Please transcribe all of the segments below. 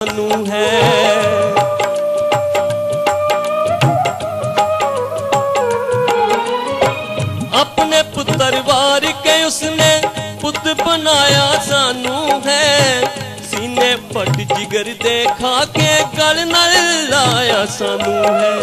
ਨੂੰ ਹੈ। ਆਪਣੇ ਪੁੱਤਰ ਵਾਰ ਕੇ ਉਸਨੇ ਪੁੱਤ ਬਣਾਇਆ ਸਾਨੂੰ ਹੈ। ਸੀਨੇ ਫਟ ਜਿਗਰ ਦੇ ਖਾ ਕੇ ਗਲ ਨਾਲ ਲਾਇਆ ਸਾਨੂੰ ਹੈ।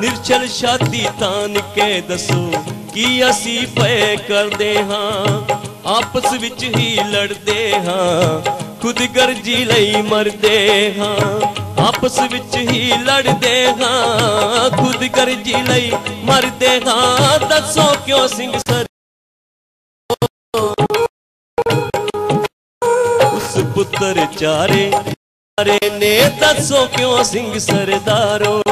ਨਿਰਛਲ ਛਾਤੀ ਤਾਨ ਕੇ ਦੱਸੋ, ਕੀ ਅਸੀਂ ਪਏ ਕਰਦੇ ਹਾਂ? ਆਪਸ ਵਿੱਚ ਹੀ ਲੜਦੇ ਹਾਂ। ਖੁਦ ਗਰਜੀ ਲਈ ਮਰਦੇ ਹਾਂ। ਆਪਸ ਵਿੱਚ ਹੀ ਲੜਦੇ ਹਾਂ। ਖੁਦ ਗਰਜੀ ਲਈ ਮਰਦੇ ਹਾਂ। ਦੱਸੋ ਕਿਉਂ ਸਿੰਘ ਸਰ? ਉਸ ਪੁੱਤਰ ਚਾਰੇ ਚਾਰੇ ਨੇ ਦੱਸੋ ਕਿਉਂ ਸਿੰਘ ਸਰਦਾਰੋ?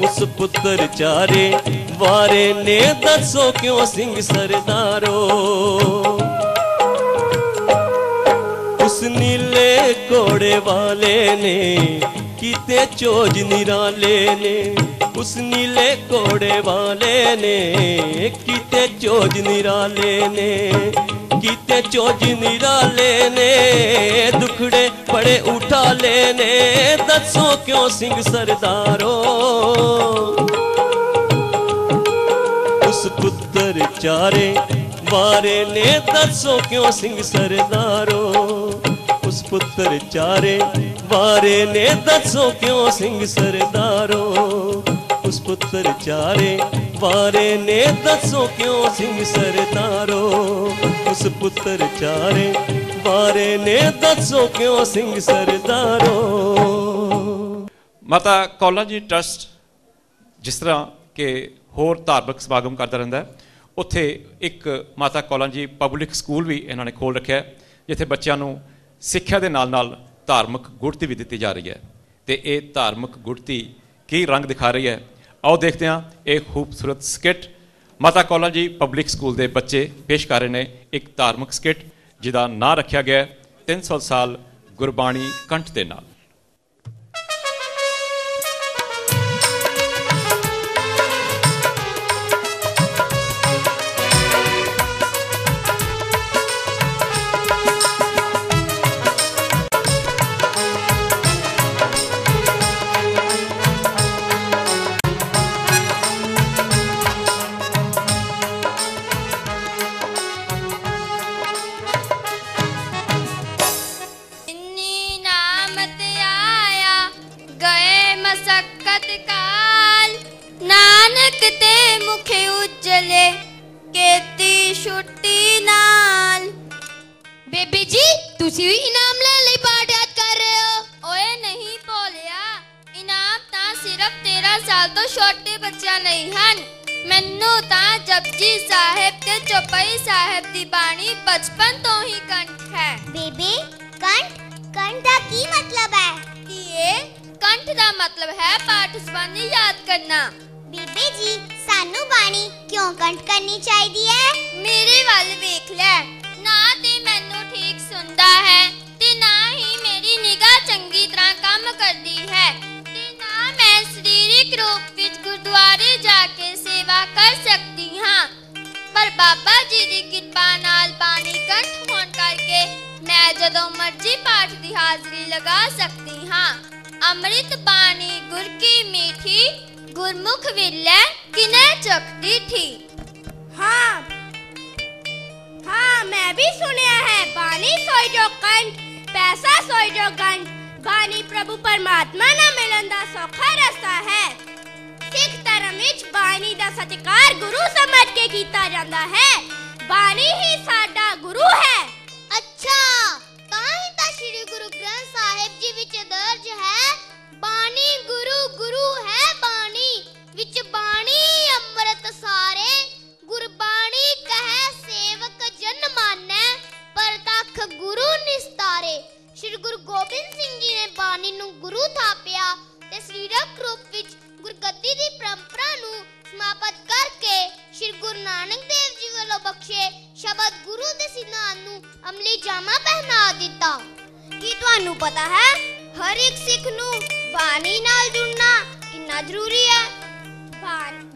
ਉਸ ਪੁੱਤਰ ਚਾਰੇ ਵਾਰੇ ਨੇ ਦੱਸੋ ਕਿਉਂ ਸਿੰਘ ਸਰਦਾਰੋ? ਵਾਲੇ ਨੇ, ਕੀਤੇ ਚੋਜ ਨਿਰਾਲੇ ਨੇ। ਉਸ ਨੀਲੇ ਕੋੜੇ ਵਾਲੇ ਨੇ, ਕੀਤੇ ਚੋਜ ਨਿਰਾਲੇ ਨੇ। ਕੀਤੇ ਚੋਜ ਨਿਰਾਲੇ ਨੇ, ਦੁਖੜੇ ਬੜੇ ਉਠਾਲੇ ਨੇ। ਦੱਸੋ ਕਿਉਂ ਸਿੰਘ ਸਰਦਾਰੋ? ਉਸ ਪੁੱਤਰ ਚਾਰੇ ਵਾਰੇ ਨੇ, ਦੱਸੋ ਕਿਉਂ ਸਿੰਘ ਸਰਦਾਰੋ? ਪੁੱਤਰ ਚਾਰੇ, ਵਾਰੇ ਨੇ ਦੱਸੋ ਕਿਉਂ ਸਿੰਘ ਸਰਦਾਰੋ? ਉਸ ਪੁੱਤਰ ਚਾਰੇ, ਵਾਰੇ ਨੇ ਦੱਸੋ ਕਿਉਂ ਸਿੰਘ ਸਰਦਾਰੋ? ਉਸ ਪੁੱਤਰ ਚਾਰੇ, ਵਾਰੇ ਨੇ ਦੱਸੋ ਕਿਉਂ ਸਿੰਘ ਸਰਦਾਰੋ? ਮਾਤਾ ਕੌਲਾ ਜੀ ਟਰਸਟ, ਜਿਸ ਤਰ੍ਹਾਂ ਕਿ ਹੋਰ ਧਾਰਮਿਕ ਸਮਾਗਮ ਕਰਦਾ ਰਹਿੰਦਾ ਉੱਥੇ ਇੱਕ ਮਾਤਾ ਕੌਲਾਂ ਜੀ ਪਬਲਿਕ ਸਕੂਲ ਵੀ ਇਹਨਾਂ ਨੇ ਖੋਲ ਰੱਖਿਆ ਜਿੱਥੇ ਬੱਚਿਆਂ ਨੂੰ ਸਿੱਖਿਆ ਦੇ ਨਾਲ-ਨਾਲ ਧਾਰਮਿਕ ਗੁੜਤੀ ਵੀ ਦਿੱਤੀ ਜਾ ਰਹੀ ਹੈ। ਤੇ ਇਹ ਧਾਰਮਿਕ ਗੁੜਤੀ ਕੀ ਰੰਗ ਦਿਖਾ ਰਹੀ ਹੈ? ਆਓ ਦੇਖਦੇ ਹਾਂ। ਇਹ ਖੂਬਸੂਰਤ ਸਕਿੱਟ ਮਾਤਾ ਕੌਲਾਂ ਜੀ ਪਬਲਿਕ ਸਕੂਲ ਦੇ ਬੱਚੇ ਪੇਸ਼ ਕਰ ਰਹੇ ਨੇ। ਇੱਕ ਧਾਰਮਿਕ ਸਕਿੱਟ ਜਿਹਦਾ ਨਾਂ ਰੱਖਿਆ ਗਿਆ ਹੈ। 300 ਸਾਲ ਗੁਰਬਾਣੀ ਕੰਠ ਦੇ ਨਾਲ। ਗਏ ਮਸਕਤ ਕਾਲ ਨਾਨਕ ਤੇ ਮੁਖ ਉਜਲੇ ਕੀਤੀ ਛੁੱਟੀ ਨਾਲ ਬੇਬੀ ਜੀ ਤੁਸੀਂ ਵੀ ਇਨਾਮ ਲੈਣ ਲਈ ਪਾਠ ਯਾਦ ਕਰ ਰਹੇ ਹੋ ਓਏ ਨਹੀਂ ਭੋਲਿਆ ਇਨਾਮ ਤਾਂ ਸਿਰਫ 13 ਸਾਲ ਤੋਂ ਛੋਟੇ ਬੱਚਿਆਂ ਲਈ ਹਨ ਮੈਨੂੰ ਤਾਂ ਜਪਜੀ ਸਾਹਿਬ ਤੇ ਚੌਪਈ ਸਾਹਿਬ ਦੀ ਬਾਣੀ ਬਚਪਨ ਤੋਂ ਹੀ ਕੰਠ ਹੈ ਬੇਬੇ ਕੰਠ ਕੰਠ ਦਾ ਕੀ ਮਤਲਬ ਹੈ ਧੀਏ ਕੰਠ ਦਾ ਮਤਲਬ ਹੈ ਪਾਠ ਸੰਬੰਧੀ ਯਾਦ ਕਰਨਾ। ਬੇਬੇ ਜੀ ਸਾਨੂੰ ਬਾਣੀ ਕਿਉਂ ਕੰਠ ਕਰਨੀ ਚਾਹੀਦੀ ਹੈ? ਮੇਰੇ ਵੱਲ ਵੇਖ ਲੈ। ਨਾ ਤੇ ਮੈਨੂੰ ਠੀਕ ਸੁਣਦਾ ਹੈ ਤੇ ਨਾ ਹੀ ਮੇਰੀ ਨਿਗਾਹ ਚੰਗੀ ਤਰ੍ਹਾਂ ਕੰਮ ਕਰਦੀ ਹੈ। ਤੇ ਨਾ ਮੈਂ ਸਰੀਰਕ ਰੂਪ ਵਿੱਚ ਗੁਰਦੁਆਰੇ ਜਾ ਕੇ ਸੇਵਾ ਕਰ ਸਕਦੀ ਹਾਂ। ਪਰ ਬਾਬਾ ਜੀ ਦੀ ਕਿਰਪਾ ਨਾਲ ਬਾਣੀ ਕੰਠ ਹੋਣ ਕਰਕੇ ਮੈਂ ਜਦੋਂ ਮਰਜ਼ੀ ਪਾਠ ਦੀ ਹਾਜ਼ਰੀ ਲਗਾ ਸਕਦੀ ਹਾਂ। ਅੰਮ੍ਰਿਤ ਬਾਣੀ ਗੁਰ ਕੀ ਮੀਠੀ ਗੁਰਮੁਖ ਵਿਲੇ ਕਿਨੇ ਚਖਦੀ ਠੀ ਹਾਂ ਹਾਂ ਮੈਂ ਵੀ ਸੁਣਿਆ ਹੈ ਬਾਣੀ ਸੋਈ ਜੋ ਕੰਠ ਪੈਸਾ ਸੋਈ ਜੋ ਗੰਢ ਬਾਣੀ ਪ੍ਰਭੂ ਪਰਮਾਤਮਾ ਨਾਲ ਮਿਲਣ ਦਾ ਸੌਖਾ ਰਸਤਾ ਹੈ ਸਿੱਖ ਧਰਮ ਵਿੱਚ ਬਾਣੀ ਦਾ ਸਤਿਕਾਰ ਗੁਰੂ ਸਮਝ ਕੇ ਕੀਤਾ ਜਾਂਦਾ ਹੈ ਬਾਣੀ ਹੀ ਸਾਡਾ ਜੀ ਬਾਣੀ ਨੂੰ ਗੁਰੂ ਥਾਪਿਆ ਤੇ ਸਰੀਰਕ ਰੂਪ ਵਿੱਚ ਗੁਰਗੱਦੀ ਦੀ ਪਰੰਪਰਾ ਨੂੰ ਸਮਾਪਤ ਕਰਕੇ ਸ੍ਰੀ ਗੁਰੂ ਨਾਨਕ ਦੇਵ ਜੀ ਵੱਲੋਂ ਬਖਸ਼ੇ ਸ਼ਬਦ ਗੁਰੂ ਦੇ ਸਿਧਾਂਤ ਨੂੰ ਅਮਲੀ ਜਾਮਾ ਪਹਿਨਾ ਦਿੱਤਾ। ਕੀ ਤੁਹਾਨੂੰ ਪਤਾ ਹੈ? ਹਰ ਇੱਕ ਸਿੱਖ ਨੂੰ ਬਾਣੀ ਨਾਲ ਜੁੜਨਾ ਕਿੰਨਾ ਜ਼ਰੂਰੀ ਹੈ।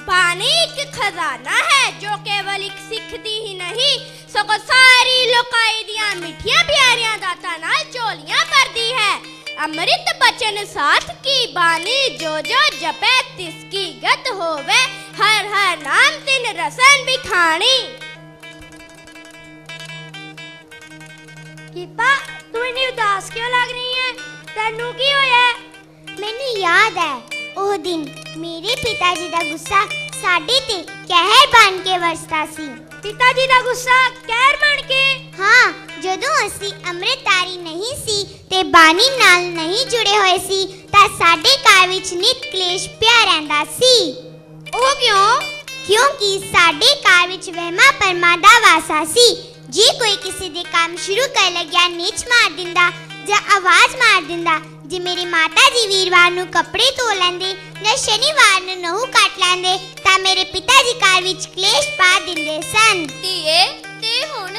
ਬਾਣੀ ਇੱਕ ਖਜ਼ਾਨਾ ਹੈ ਜੋ ਕੇਵਲ ਇੱਕ ਸਿੱਖ ਦੀ ਹੀ ਨਹੀਂ, ਸਗੋਂ ਸਾਰੀ ਲੋਕਾਈ ਦੀਆਂ ਮਿੱਠੀਆਂ ਪਿਆਰੀਆਂ ਦਾਤਾਂ ਨਾਲ ਝੋਲੀਆਂ ਭਰਦੀ ਹੈ। अमृत बचन साथ की बानी जो जो जपे तिसकी गत होवे हर हर नाम तिन रसन बिखानी गीता तू इतनी उदास क्यों लग रही है तेनू की होया ਮੈਨੂੰ ਯਾਦ ਹੈ ਉਹ ਦਿਨ ਮੇਰੇ ਪਿਤਾ ਜੀ ਦਾ ਗੁੱਸਾ ਸਾਡੇ ਤੇ ਕਹਿਰ ਬਣ ਕੇ ਵਰਸਦਾ ਸੀ ਪਿਤਾ ਜੀ ਦਾ ਗੁੱਸਾ ਕਹਿਰ ਬਣ ਕੇ ਹਾਂ ਜਦੋਂ ਅਸੀਂ ਅੰਮ੍ਰਿਤਧਾਰੀ ਨਹੀਂ ਸੀ ਤੇ ਬਾਣੀ ਨਾਲ ਨਹੀਂ ਜੁੜੇ ਹੋਏ ਸੀ ਤਾਂ ਸਾਡੇ ਘਰ ਵਿੱਚ ਨਿਤ ਕਲੇਸ਼ ਪਿਆ ਰਹਿੰਦਾ ਸੀ। ਉਹ ਕਿਉਂ? ਕਿਉਂਕਿ ਸਾਡੇ ਘਰ ਵਿੱਚ ਵਹਿਮਾ ਪਰਮਾ ਦਾ ਵਾਸਾ ਸੀ। ਜੇ ਕੋਈ ਕਿਸੇ ਦੇ ਕੰਮ ਸ਼ੁਰੂ ਕਰ ਲੱਗਿਆ ਨੀਚ ਮਾਰ ਦਿੰਦਾ ਜਾਂ ਆਵਾਜ਼ ਮਾਰ ਦਿੰਦਾ ਜੇ ਮੇਰੇ ਮਾਤਾ ਜੀ ਵੀਰਵਾਰ ਨੂੰ ਕੱਪੜੇ ਧੋ ਲੈਂਦੇ ਜਾਂ ਸ਼ਨੀਵਾਰ ਨੂੰ ਨਹੁੰ ਕੱਟ ਲੈਂਦੇ ਤਾਂ ਮੇਰੇ ਪਿਤਾ ਜੀ ਘਰ ਵਿੱਚ ਕਲੇਸ਼ ਪਾ ਦਿੰਦੇ ਸਨ। ਧੀਏ ਤੇ ਹੁਣ?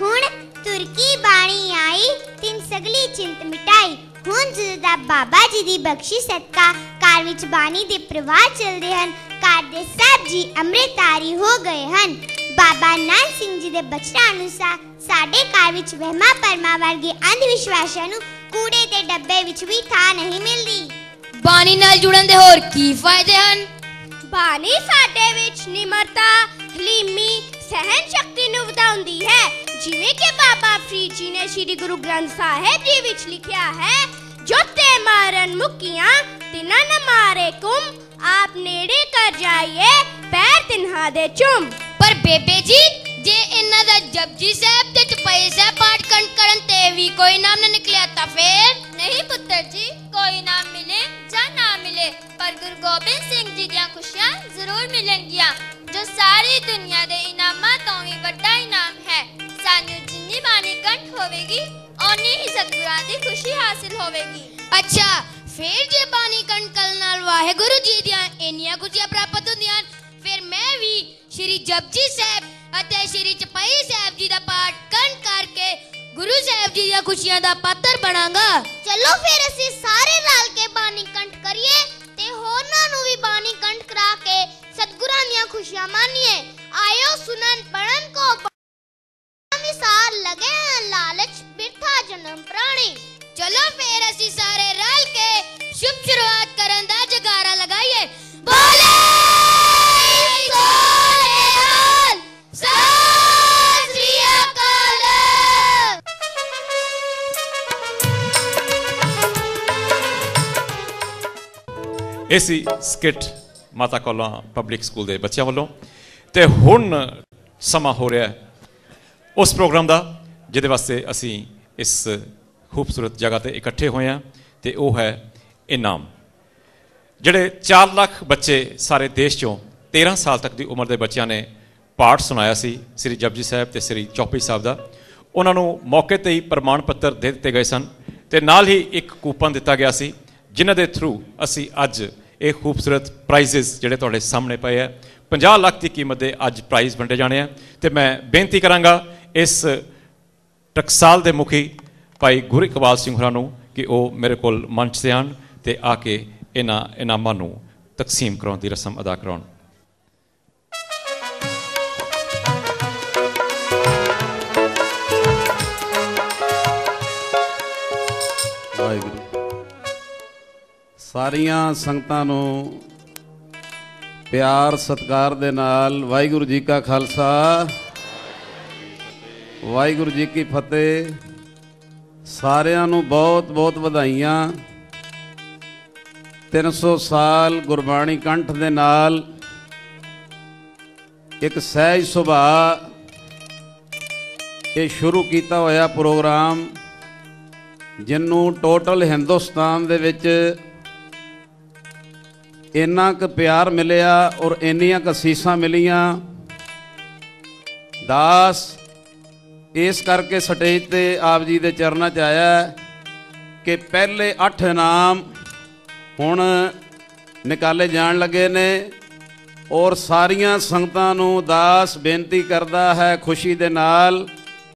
ਹੁਣ ਤੁਰਕੀ ਬਾਣੀ ਆਈ ਤਿੰਨ ਸਗਲੀ ਚਿੰਤ ਮਿਟਾਈ। ਹੁਣ ਜਦੋਂ ਦਾ ਬਾਬਾ ਜੀ ਦੀ ਬਖਸ਼ਿਸ਼ ਸਦਕਾ ਘਰ ਵਿੱਚ ਬਾਣੀ ਦੇ ਪ੍ਰਵਾਹ ਚੱਲਦੇ ਹਨ ਘਰ ਦੇ ਸਭ ਜੀ ਅੰਮ੍ਰਿਤਧਾਰੀ ਹੋ ਗਏ ਹਨ। ਬਾਬਾ ਨਾਨਕ ਸਿੰਘ ਜੀ ਦੇ ਬਚਨਾਂ ਅਨੁਸਾਰ ਸਾਡੇ ਘਰ ਵਿੱਚ ਵਹਿਮਾ ਪਰਮਾ ਵਰਗੇ ਅੰਧ ਵਿਸ਼ਵਾਸਾਂ ਨੂੰ ਕੂੜੇ ਦੇ ਡੱਬੇ ਵਿੱਚ ਵੀ ਥਾਂ ਨਹੀਂ ਮਿਲਦੀ। ਬਾਣੀ ਨਾਲ ਜੁੜਨ ਦੇ ਹੋਰ ਕੀ ਫਾਇਦੇ ਹਨ? ਬਾਣੀ ਸਾਡੇ ਵਿੱਚ ਨਿਮਰਤਾ ਹਲੀਮੀ ਸਹਿਨ ਸ਼ਕਤੀ ਨੂੰ ਵਧਾਉਂਦੀ ਹੈ। ਜਿਵੇਂ ਕਿ ਬਾਬਾ ਫਰੀਦ ਜੀ ਨੇ ਸ੍ਰੀ ਗੁਰੂ ਗ੍ਰੰਥ ਸਾਹਿਬ ਜੀ ਵਿੱਚ ਲਿਖਿਆ ਹੈ ਜੋ ਤੇ ਮਾਰਨ ਮੁਕੀਆਂ ਤਿਨਾਂ ਨ ਮਾਰੇ ਕੁਮ ਆਪ ਨੇੜੇ ਕਰ ਜਾਈਏ ਪੈਰ ਤਿਨਹਾ ਦੇ ਚੁੰਮ ਪਰ ਬੇਬੇ ਜੀ ਜੇ ਇਹਨਾਂ ਦਾ ਜਪਜੀ ਸਾਹਿਬ ਤੇ ਚਪਾਈ ਸਾਹਿਬ ਪਾਠ ਕਰਨ ਕਰਨ ਤੇ ਵੀ ਕੋਈ ਨਾਮ ਨਾ ਨਿਕਲਿਆ ਤਾਂ ਫੇਰ ਨਹੀਂ ਪੁੱਤਰ ਜੀ ਕੋਈ ਨਾਮ ਮਿਲੇ ਜਾਂ ਨਾ ਮਿਲੇ ਪਰ ਗੁਰੂ ਗੋਬਿੰਦ ਸਿੰਘ ਜੀ ਦੀਆਂ ਖੁਸ਼ੀਆਂ ਜ਼ਰੂਰ ਮਿਲਣਗੀਆਂ ਜੋ ਸਾਰੀ ਦੁਨੀਆ ਦੇ ਇਨਾਮਾਂ ਤੋਂ ਵੀ ਵੱਡਾ ਇਨਾਮ ਹੈ ਸਾਨੂੰ ਜਿੰਨੀ ਬਾਣੀ ਕੰਠ ਹੋਵੇਗੀ ਓਨੀ ਹੀ ਸਤਿਗੁਰਾਂ ਦੀ ਖੁਸ਼ੀ ਹਾਸਿਲ ਹੋਵੇਗੀ। ਅੱਛਾ ਫੇਰ ਜੇ ਬਾਣੀ ਕੰਠ ਨਾਲ ਵਾਹਿਗੁਰੂ ਜੀ ਦੀਆਂ ਇੰਨੀਆਂ ਖੁਸ਼ੀਆਂ ਪ੍ਰਾਪਤ ਹੁੰਦੀਆਂ ਹਨ, ਫਿਰ ਮੈਂ ਵੀ ਸ਼੍ਰੀ ਜਪਜੀ ਸਾਹਿਬ ਅਤੇ ਸ਼੍ਰੀ ਚਪਾਈ ਸਾਹਿਬ ਜੀ ਦਾ ਪਾਠ ਕੰਠ ਕਰਕੇ ਗੁਰੂ ਸਾਹਿਬ ਜੀ ਦੀਆਂ ਖੁਸ਼ੀਆਂ ਦਾ ਪਾਤਰ ਬਣਾਂਗਾ। ਚਲੋ ਫਿਰ ਅਸੀਂ ਸਾਰੇ ਰਲ ਕੇ ਬਾਣੀ ਕੰਠ ਕਰੀਏ ਤੇ ਹੋਰਨਾਂ ਨੂੰ ਵੀ ਬਾਣੀ ਕੰਠ ਕਰਾ ਕੇ ਸਤਿਗੁਰਾਂ ਦੀਆਂ ਖੁਸ਼ੀਆਂ ਮਾਨੀਏ। ਆਇਓ ਸੁਨਨ ਇਹ ਸੀ ਸਕਿੱਟ ਮਾਤਾ ਕੌਲਾਂ ਪਬਲਿਕ ਸਕੂਲ ਦੇ ਬੱਚਿਆਂ ਵੱਲੋਂ ਤੇ ਹੁਣ ਸਮਾਂ ਹੋ ਰਿਹਾ ਹੈ ਉਸ ਪ੍ਰੋਗਰਾਮ ਦਾ, ਜਿਹਦੇ ਵਾਸਤੇ ਅਸੀਂ ਇਸ ਖੂਬਸੂਰਤ ਜਗ੍ਹਾ ਤੇ ਇਕੱਠੇ ਹੋਏ ਹਾਂ ਤੇ ਉਹ ਹੈ ਇਨਾਮ। ਜਿਹੜੇ 4 ਲੱਖ ਬੱਚੇ ਸਾਰੇ ਦੇਸ਼ ਚੋਂ 13 ਸਾਲ ਤੱਕ ਦੀ ਉਮਰ ਦੇ ਬੱਚਿਆਂ ਨੇ ਪਾਠ ਸੁਣਾਇਆ ਸੀ, ਸ੍ਰੀ ਜਪਜੀ ਸਾਹਿਬ ਤੇ ਸ੍ਰੀ ਚੌਪੀ ਸਾਹਿਬ ਦਾ। ਉਹਨਾਂ ਨੂੰ ਮੌਕੇ ਤੇ ਹੀ ਪ੍ਰਮਾਣ ਪੱਤਰ ਦੇ ਦਿੱਤੇ ਗਏ ਸਨ ਤੇ ਨਾਲ ਹੀ ਇੱਕ ਕੂਪਨ ਦਿੱਤਾ ਗਿਆ ਸੀ, ਜਿਨ੍ਹਾਂ ਦੇ ਥਰੂ ਅਸੀਂ ਅੱਜ ਇਹ ਖੂਬਸੂਰਤ ਪ੍ਰਾਈਜ਼ਸ ਜਿਹੜੇ ਤੁਹਾਡੇ ਸਾਹਮਣੇ ਪਏ ਆ 50 ਲੱਖ ਦੀ ਕੀਮਤ ਦੇ ਅੱਜ ਪ੍ਰਾਈਜ਼ ਵੰਡੇ ਜਾਣੇ ਆ। ਤੇ ਮੈਂ ਬੇਨਤੀ ਕਰਾਂਗਾ ਇਸ ਟਕਸਾਲ ਦੇ ਮੁਖੀ ਭਾਈ ਗੁਰੂ ਇਕਬਾਲ ਸਿੰਘ ਹੋਰਾਂ ਨੂੰ ਕਿ ਉਹ ਮੇਰੇ ਕੋਲ ਮੰਚ ਤੇ ਆਣ ਤੇ ਆ ਕੇ ਇਹਨਾਂ ਇਨਾਮਾਂ ਨੂੰ ਤਕਸੀਮ ਕਰਾਉਣ ਦੀ ਰਸਮ ਅਦਾ ਕਰਾਉਣ। ਵਾਹਿਗੁਰੂ। ਸਾਰੀਆਂ ਸੰਗਤਾਂ ਨੂੰ ਪਿਆਰ, ਸਤਿਕਾਰ ਦੇ ਨਾਲ ਵਾਹਿਗੁਰੂ ਜੀ ਕਾ ਖਾਲਸਾ। ਵਾਹਿਗੁਰੂ ਜੀ ਕੀ ਫਤਿਹ। ਸਾਰਿਆਂ ਨੂੰ ਬਹੁਤ ਬਹੁਤ ਵਧਾਈਆਂ। 300 ਸਾਲ ਗੁਰਬਾਣੀ ਕੰਠ ਦੇ ਨਾਲ ਇੱਕ ਸਹਿਜ ਸੁਭਾਅ ਇਹ ਸ਼ੁਰੂ ਕੀਤਾ ਹੋਇਆ ਪ੍ਰੋਗਰਾਮ ਜਿਹਨੂੰ ਟੋਟਲ ਹਿੰਦੁਸਤਾਨ ਦੇ ਵਿੱਚ ਇੰਨਾ ਕੁ ਪਿਆਰ ਮਿਲਿਆ ਔਰ ਇੰਨੀਆਂ ਕੁ ਅਸੀਸਾਂ ਮਿਲੀਆਂ। ਦਾਸ, ਇਸ ਕਰਕੇ ਸਟੇਜ ਤੇ ਆਪ ਜੀ ਦੇ ਚਰਨਾਂ 'ਚ ਆਇਆ ਕਿ ਪਹਿਲੇ 8 ਇਨਾਮ ਹੁਣ ਨਿਕਾਲੇ ਜਾਣ ਲੱਗੇ ਨੇ ਔਰ ਸਾਰੀਆਂ ਸੰਗਤਾਂ ਨੂੰ ਦਾਸ ਬੇਨਤੀ ਕਰਦਾ ਹੈ ਖੁਸ਼ੀ ਦੇ ਨਾਲ